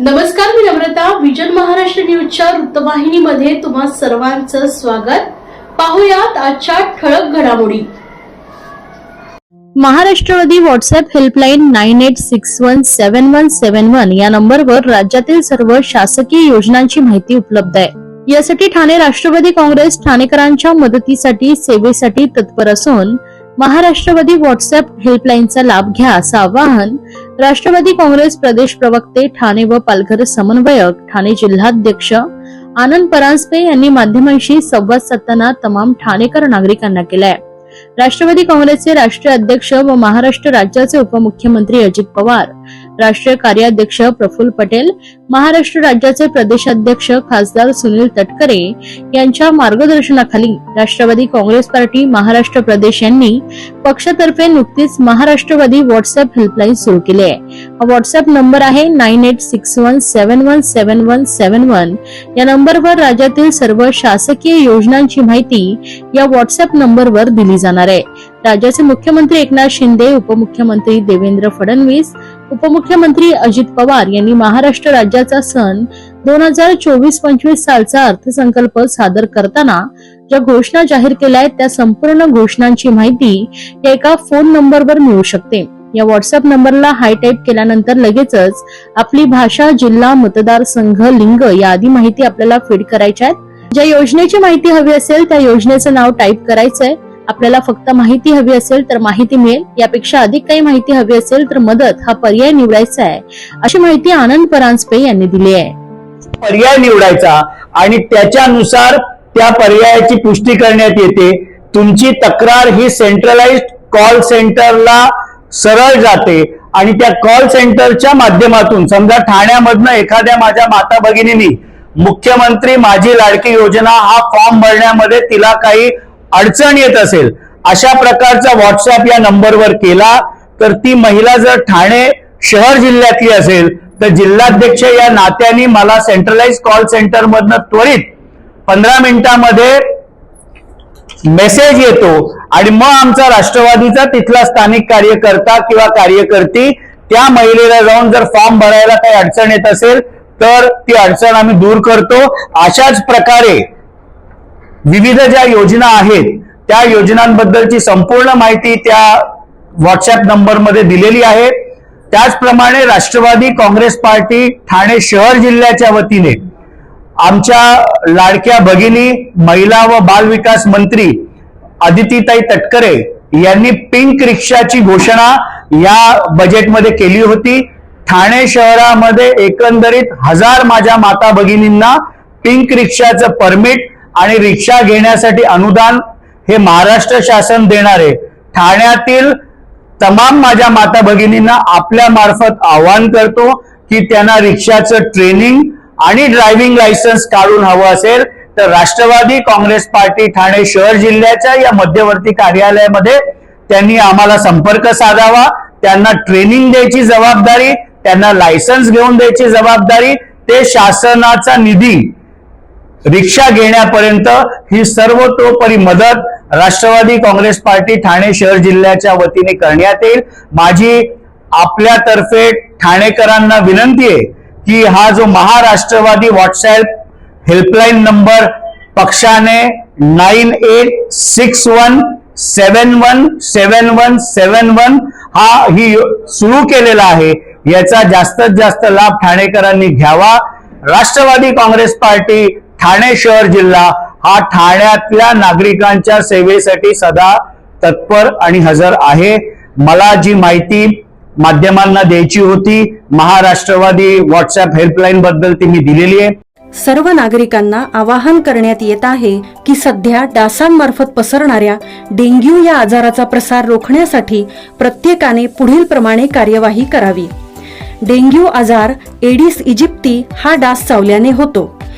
नमस्कार मी नम्रता विजन महाराष्ट्र न्यूजच्या वृत्तवाहिनीमध्ये तुम्हा सर्वांचं स्वागत. पाहुयात आजच्या ठळक घडामोडी. Maharashtravadi WhatsApp helpline nine eight six one seven one seven one या नंबरवर राज्यातील सर्व शासकीय योजनांची माहिती उपलब्ध आहे. यासाठी ठाणे राष्ट्रवादी काँग्रेस ठाणेकरांच्या मदतीसाठी सेवेसाठी तत्पर असून महाराष्ट्रवादी व्हॉट्सअप हेल्पलाईनचा लाभ घ्या असं आवाहन राष्ट्रवादी काँग्रेस प्रदेश प्रवक्ते ठाणे व पालघर समन्वयक ठाणे जिल्हाध्यक्ष आनंद परांजपे यांनी माध्यमांशी संवाद साधताना तमाम ठाणेकर नागरिकांना केलाय. राष्ट्रवादी काँग्रेसचे राष्ट्रीय अध्यक्ष व महाराष्ट्र राज्याचे उपमुख्यमंत्री अजित पवार राष्ट्रीय कार्याध्यक्ष प्रफुल्ल पटेल महाराष्ट्र राज्याचे प्रदेशाध्यक्ष खासदार सुनील तटकरे यांच्या मार्गदर्शनाखाली राष्ट्रवादी काँग्रेस पार्टी महाराष्ट्र प्रदेश यांनी पक्षातर्फे नुकतीच महाराष्ट्रवादी व्हॉट्सअप हेल्पलाईन सुरू केली आहे. हा व्हॉट्सअप नंबर आहे nine eight six one seven one seven one seven one. या नंबरवर राज्यातील सर्व शासकीय योजनांची माहिती या व्हॉट्सअप नंबरवर दिली जाणार आहे. राज्याचे मुख्यमंत्री एकनाथ शिंदे उपमुख्यमंत्री देवेंद्र फडणवीस उपमुख्यमंत्री अजित पवार यांनी महाराष्ट्र राज्याचा सण दोन हजार चोवीस पंचवीस सालचा अर्थसंकल्प सादर करताना ज्या घोषणा जाहीर केल्या आहेत त्या संपूर्ण घोषणांची माहिती या एका फोन नंबरवर मिळू शकते. या व्हॉट्सअप नंबरला हाय टाईप केल्यानंतर लगेचच आपली भाषा जिल्हा मतदारसंघ लिंग या आदी माहिती आपल्याला फीड करायच्या आहेत ज्या योजनेची माहिती हवी असेल त्या योजनेचं नाव टाईप करायचंय. आपल्याला फक्त माहिती हवी असेल तर माहिती मिळेल. यापेक्षा अधिक काही माहिती हवी असेल तर मदत हा पर्याय निवडायचा आहे. अशी माहिती आनंद परांजपे यांनी दिली आहे. पर्याय निवडायचा आणि त्याच्यानुसार त्या पर्यायाची पुष्टी करण्यात येते. तुमची तक्रार ही सेंट्रलाइज कॉल सेंटरला सरळ जाते आणि त्या कॉल सेंटरच्या माध्यमातून समजा ठाण्यामधनं एखाद्या माझ्या माता भगिनीनी मुख्यमंत्री माझी लाडकी योजना हा फॉर्म भरण्यामध्ये तिला काही अडचण येत असेल अशा प्रकारचा व्हॉट्सअप या नंबरवर केला तर ती महिला जर ठाणे शहर जिल्ह्यातली असेल तर जिल्हाध्यक्ष या नात्याने मला सेंट्रलाइज कॉल सेंटर मधनं त्वरित पंधरा मिनिटामध्ये मेसेज येतो. आणि मग आमचा राष्ट्रवादीचा तिथला स्थानिक कार्यकर्ता किंवा कार्यकर्ती त्या महिलेला जाऊन जर फॉर्म भरायला काही अडचण येत असेल तर ती अडचण आम्ही दूर करतो. अशाच प्रकारे विविध ज्या योजना आहेत त्या योजनांबद्दलची संपूर्ण माहिती त्या व्हॉट्सअप नंबरमध्ये दिलेली आहे. त्याचप्रमाणे राष्ट्रवादी काँग्रेस पार्टी ठाणे शहर जिल्ह्याच्या वतीने आमच्या लाडक्या भगिनी महिला व बाल विकास मंत्री आदितीताई तटकरे यांनी पिंक रिक्षाची घोषणा या बजेटमध्ये केली होती. ठाणे शहरामध्ये एकंदरीत हजार माझ्या माता भगिनींना पिंक रिक्षाचं परमिट आणि रिक्षा घेण्यासाठी अनुदान हे महाराष्ट्र शासन देणारे. ठाण्यातील तमाम माझ्या माता भगिनींना आपल्या मार्फत आवाहन करतो की त्यांना रिक्षाचं ट्रेनिंग आणि ड्रायव्हिंग लायसन्स काढून हवं असेल तर राष्ट्रवादी काँग्रेस पार्टी ठाणे शहर जिल्ह्याच्या या मध्यवर्ती कार्यालयामध्ये त्यांनी आम्हाला संपर्क साधावा त्यांना ट्रेनिंग द्यायची जबाबदारी त्यांना लायसन्स घेऊन द्यायची जबाबदारी ते शासनाचा निधी रिक्षा घेण्यापर्यंत ही सर्वतोपरी मदत राष्ट्रवादी काँग्रेस पार्टी ठाणे शहर जिल्ह्याच्या वतीने करण्यात येईल. माझी आपल्यातर्फे ठाणेकरांना विनंती आहे की हा जो महाराष्ट्रवादी व्हॉट्सअप हेल्पलाईन नंबर पक्षाने nine eight six one seven one seven one seven one हा ही सुरू केलेला आहे. याचा जास्तीत जास्त लाभ ठाणेकरांनी घ्यावा. राष्ट्रवादी काँग्रेस पार्टी ठाणे शहर जिल्हा हा ठाण्यातल्या नागरिकांच्या सेवेसाठी सदा तत्पर आणि हजर आहे. मला जी माहिती माध्यमांना द्यायची होती महाराष्ट्रवादी व्हॉट्सअप हेल्पलाईन बद्दल ती मी दिलेली आहे. सर्व नागरिकांना आवाहन करण्यात येत आहे की सध्या डासांमार्फत पसरणाऱ्या डेंग्यू या आजाराचा प्रसार रोखण्यासाठी प्रत्येकाने पुढील प्रमाणे कार्यवाही करावी. डेंग्यू आजार एडिस इजिप्ती हा डास चावल्याने होतो.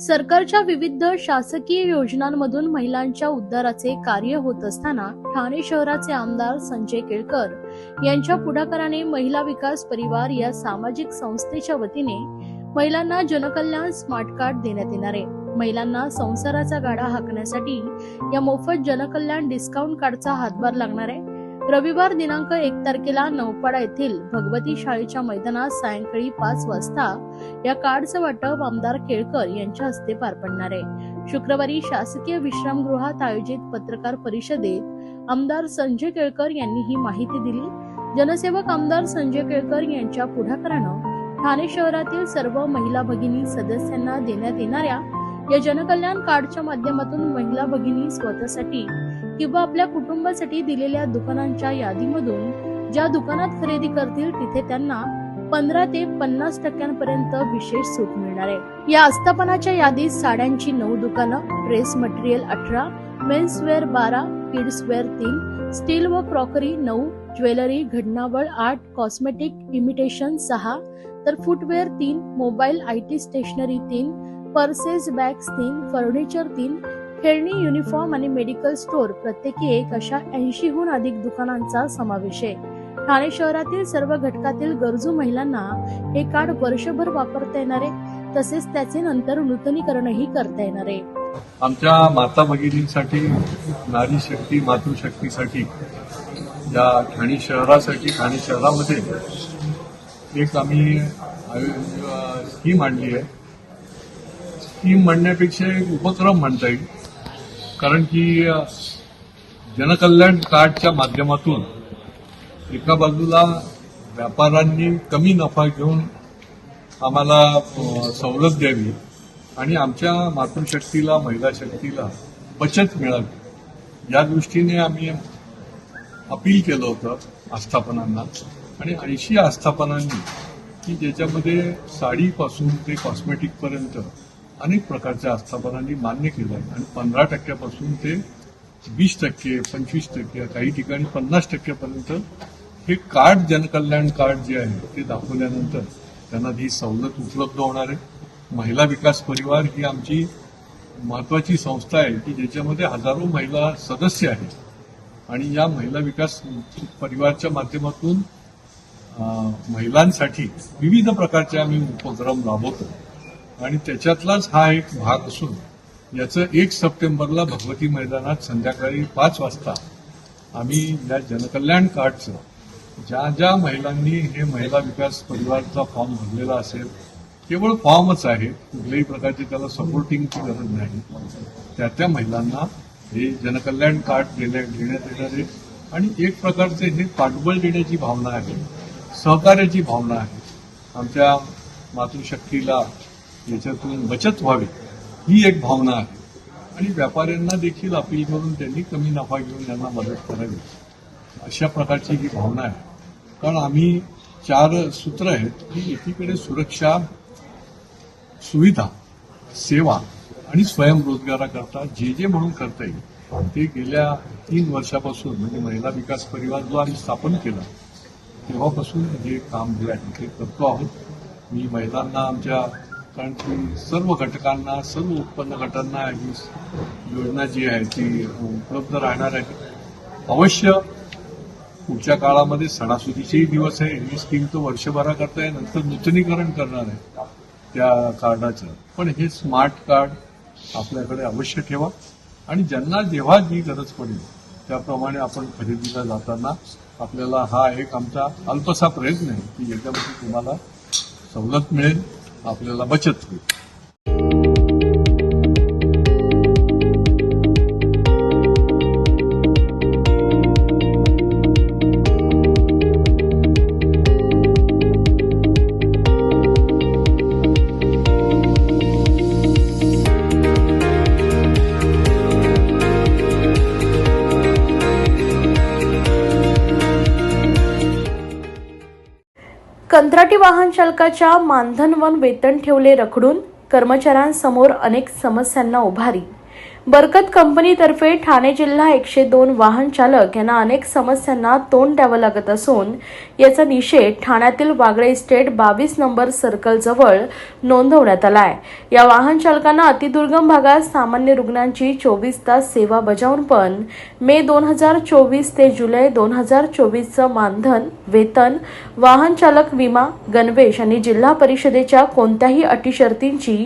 सरकारच्या विविध शासकीय योजनांमधून महिलांच्या उद्धाराचे कार्य होत असताना ठाणे शहराचे आमदार संजय केळकर यांच्या पुढाकाराने महिला विकास परिवार या सामाजिक संस्थेच्या वतीने महिलांना जनकल्याण स्मार्ट कार्ड देण्यात येणार आहे. महिलांना संसाराचा गाडा हाकण्यासाठी या मोफत जनकल्याण डिस्काउंट कार्डचा हातभार लागणार आहे. रविवार दिनांक एक तारखेला नौपाडा येथील भगवती शाळेच्या मैदानात सायंकाळी पाच वाजता या कार्डचं वाटप आमदार केळकर यांच्या हस्ते पार पडणार आहे. शुक्रवारी शासकीय विश्रामगृहात आयोजित पत्रकार परिषदेत आमदार संजय केळकर यांनी ही माहिती दिली. जनसेवक आमदार संजय केळकर यांच्या पुढाकारानं ठाणे शहरातील सर्व महिला भगिनी सदस्यांना देण्यात येणाऱ्या या जनकल्याण कार्डच्या माध्यमातून महिला भगिनी स्वतःसाठी किंवा आपल्या कुटुंबासाठी दिलेल्या दुकानांच्या यादीमधून ज्या दुकानात खरेदी करतील तिथे त्यांना पंधरा ते पन्नास टक्क्यांपर्यंत विशेष सूट मिळणार आहे. या आस्थापनाच्या यादीत साड्यांची नऊ दुकानं ड्रेस मटेरियल अठरा मेन्सवेअर बारा किड्सवेअर तीन स्टील व क्रॉकरी नऊ ज्वेलरी घडणावळ आठ कॉस्मेटिक इमिटेशन सहा तर फुटवेअर तीन मोबाईल आय टी स्टेशनरी तीन पर्सेस बॅग्स तीन फर्निचर तीन खेळणी युनिफॉर्म आणि मेडिकल स्टोअर प्रत्येकी एक अशा ऐंशीहून अधिक दुकानांचा समावेश आहे. ठाणे शहरातील सर्व घटकातील गरजू महिलांना हे कार्ड वर्षभर वापरता येणार आहे. तसेच त्याचे नंतर नूतनीकरणही करता येणार आहे. आमच्या माता भगिनींसाठी नारी शक्ती मातृशक्तीसाठी या ठाणे शहरासाठी ठाणे शहरामध्ये एक आम्ही स्कीम आणली आहे. स्कीम म्हणण्यापेक्षा एक उपक्रम म्हणता येईल. कारण की जनकल्याण कार्डच्या माध्यमातून एका बाजूला व्यापाऱ्यांनी कमी नफा घेऊन आम्हाला सवलत द्यावी आणि आमच्या मातृशक्तीला महिला शक्तीला बचत मिळावी या दृष्टीने आम्ही अपील केलं होतं आस्थापनांना. आणि ऐंशी आस्थापनांनी की ज्याच्यामध्ये साडीपासून ते कॉस्मेटिकपर्यंत अनेक प्रकारच्या आस्थापनांनी मान्य केलं आहे आणि पंधरा टक्क्यापासून ते वीस टक्के पंचवीस टक्के काही ठिकाणी पन्नास टक्क्यापर्यंत हे कार्ड जनकल्याण कार्ड जे आहे ते दाखवल्यानंतर त्यांना ही सवलत उपलब्ध होणार आहे. महिला विकास परिवार ही आमची महत्वाची संस्था आहे की ज्याच्यामध्ये हजारो महिला सदस्य आहेत. आणि या महिला विकास परिवारच्या माध्यमातून महिलांसाठी विविध प्रकारचे आम्ही उपक्रम राबवतो. आणि त्याच्यातलाच हा एक भाग असून याचं एक सप्टेंबरला भगवती मैदानात संध्याकाळी पाच वाजता आम्ही या जनकल्याण कार्डचं ज्या ज्या महिलांनी हे महिला विकास परिवारचा फॉर्म भरलेला असेल केवळ फॉर्मच आहे कुठल्याही प्रकारची त्याला सपोर्टिंगची गरज नाही. त्या त्या महिलांना हे जनकल्याण कार्ड देण्या देण्यात येणार आहे आणि एक प्रकारचे हे पाठबळ देण्याची भावना आहे सहकार्याची भावना आहे. आमच्या मातृशक्तीला याच्यातून बचत व्हावी ही एक भावना आहे. आणि व्यापाऱ्यांना देखील अपील करून त्यांनी कमी नफा घेऊन यांना मदत करावी. अशा प्रकारची ही भावना आहे. कारण आम्ही चार सूत्र आहेत की एकीकडे सुरक्षा सुविधा सेवा आणि स्वयंरोजगाराकरता जे जे म्हणून करता येईल ते गेल्या तीन वर्षापासून म्हणजे महिला विकास परिवार जो आम्ही स्थापन केला तेव्हापासून जे काम जे आहे ते करतो आहोत. मी महिलांना आमच्या कारण की सर्व घटकांना सर्व उत्पन्न गटांना ही योजना जी आहे ती उपलब्ध राहणार आहे. अवश्य पुढच्या काळामध्ये सणासुदीचेही दिवस आहे. ही स्कीम तो वर्षभराकरता आहे. नंतर नूतनीकरण करणार आहे त्या कार्डाचं. पण हे स्मार्ट कार्ड आपल्याकडे अवश्य ठेवा. आणि ज्यांना जेव्हा जी गरज पडेल त्याप्रमाणे आपण खरेदीला जाताना आपल्याला हा एक आमचा अल्पसा प्रयत्न आहे की याच्यामध्ये तुम्हाला सवलत मिळेल. आपल्याला बचत होईल. कंत्राटी वाहन चालकाच्या मानधनवन वेतन ठेवले रखडून कर्मचाऱ्यांसमोर अनेक समस्यांना उभारी. बरकत कंपनीतर्फे ठाणे जिल्हा एकशे दोन वाहन चालक यांना अनेक समस्यांना तोंड द्यावं लागत असून याचा निषेध ठाण्यातील वागळे इस्टेट बावीस नंबर सर्कलजवळ नोंदवण्यात आलाय. या वाहन चालकांना अतिदुर्गम भागात सामान्य रुग्णांची चोवीस तास सेवा बजावून पण मे दोन हजार चोवीस ते जुलै दोन हजार चोवीसचं मानधन वेतन वाहन चालक विमा गणवेश आणि जिल्हा परिषदेच्या कोणत्याही अटी शर्तींची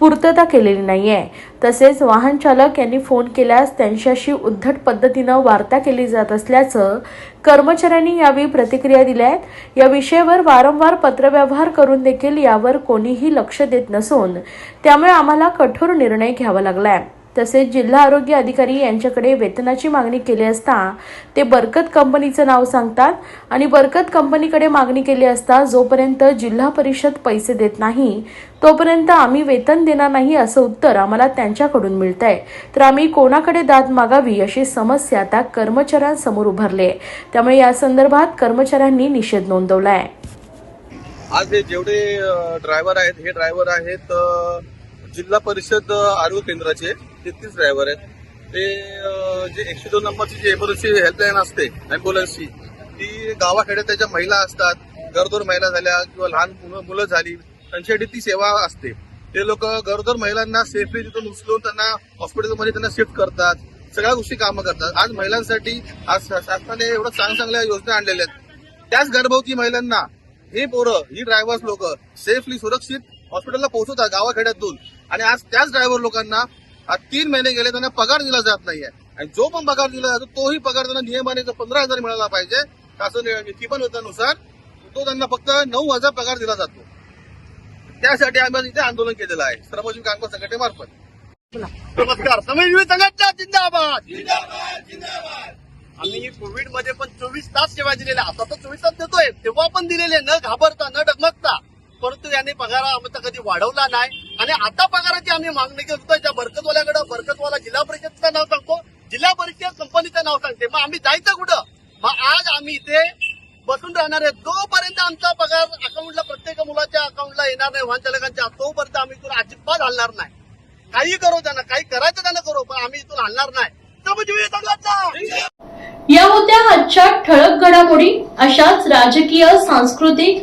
पूर्तता केलेली नाही आहे तसेच वाहन चालक यांनी फोन केल्यास त्यांच्याशी उद्धट पद्धतीनं वार्ता केली जात असल्याचं कर्मचाऱ्यांनी यावेळी प्रतिक्रिया दिल्या आहेत या विषयावर वारंवार पत्रव्यवहार करून देखील यावर कोणीही लक्ष देत नसून त्यामुळे आम्हाला कठोर निर्णय घ्यावा लागला आहे तसेच जिल्हा आरोग्य अधिकारी यांच्याकडे वेतनाची मागणी केली असता ते बरकत कंपनीचं नाव सांगतात आणि बरकत कंपनीकडे मागणी केली असता जोपर्यंत जिल्हा परिषद पैसे देत नाही तोपर्यंत आम्ही वेतन देणार नाही असं उत्तर आम्हाला त्यांच्याकडून मिळत आहे तर आम्ही कोणाकडे दाद मागावी अशी समस्या आता कर्मचाऱ्यांसमोर उभारली आहे. त्यामुळे या संदर्भात कर्मचाऱ्यांनी निषेध नोंदवला आहे आज हे जेवढे ड्रायव्हर आहेत हे ड्रायव्हर आहेत जिल्हा परिषद आरोग्य केंद्राचे तेहतीस ड्रायव्हर आहेत. ते जे एकशे दोन नंबरची जी एमर्जन्सी हेल्पलाईन असते अँब्युलन्सची ती गावाखेड्यात त्याच्या महिला असतात गरोदर महिला झाल्या किंवा लहान मुलं- मुलं झाली त्यांच्यासाठी ती सेवा असते. ते लोक गरोदर महिलांना सेफली तिथून उचलून त्यांना हॉस्पिटलमध्ये त्यांना शिफ्ट करतात सगळ्या गोष्टी कामं करतात. आज महिलांसाठी आज शासनाने एवढं चांगल्या चांगल्या योजना आणलेल्या आहेत. त्याच गर्भवती महिलांना हे पोरं ही ड्रायव्हर्स लोक सेफली सुरक्षित हॉस्पिटलला पोहोचवतात गावाखेड्यातून. आणि आज त्याच ड्रायव्हर लोकांना आज तीन महिने गेले त्यांना पगार दिला जात नाहीये. आणि जो पण पगार दिला जातो तोही पगार त्यांना नियमाने पंधरा हजार मिळाला पाहिजे शासन नीतिमनुसार तो त्यांना फक्त नऊ हजार पगार दिला जातो. त्यासाठी आम्ही इथे आंदोलन केलेलं आहे. श्रमजीवी कामगार संघटनेमार्फत. नमस्कार. श्रमजीवी संघटना जिंदाबाद. आम्ही कोविडमध्ये पण चोवीस तास सेवा दिलेल्या आता तर चोवीस तास देतोय. तेव्हा पण दिलेले न घाबरता न डगमगता. परंतु यांनी पगार आमचा कधी वाढवला नाही. आणि आता पगाराची आम्ही मागणी करतो त्या बरकतवाल्याकडे बरकतवाला जिल्हा परिषदचं नाव सांगतो जिल्हा परिषद कंपनीचं नाव सांगते. मग आम्ही जायचं कुठं? मग आज आम्ही इथे बसून राहणार आहे. जोपर्यंत आमचा पगार अकाउंटला प्रत्येक मुलाच्या अकाउंटला येणार नाही वाहन चालकांच्या तोपर्यंत आम्ही इथून अजिबात हलणार नाही. काही करू त्यांना काही करायचं त्यांना करू पण आम्ही इथून हलणार नाही. या होत्या आजच्या ठळक घडामोडी. अशाच राजकीय सांस्कृतिक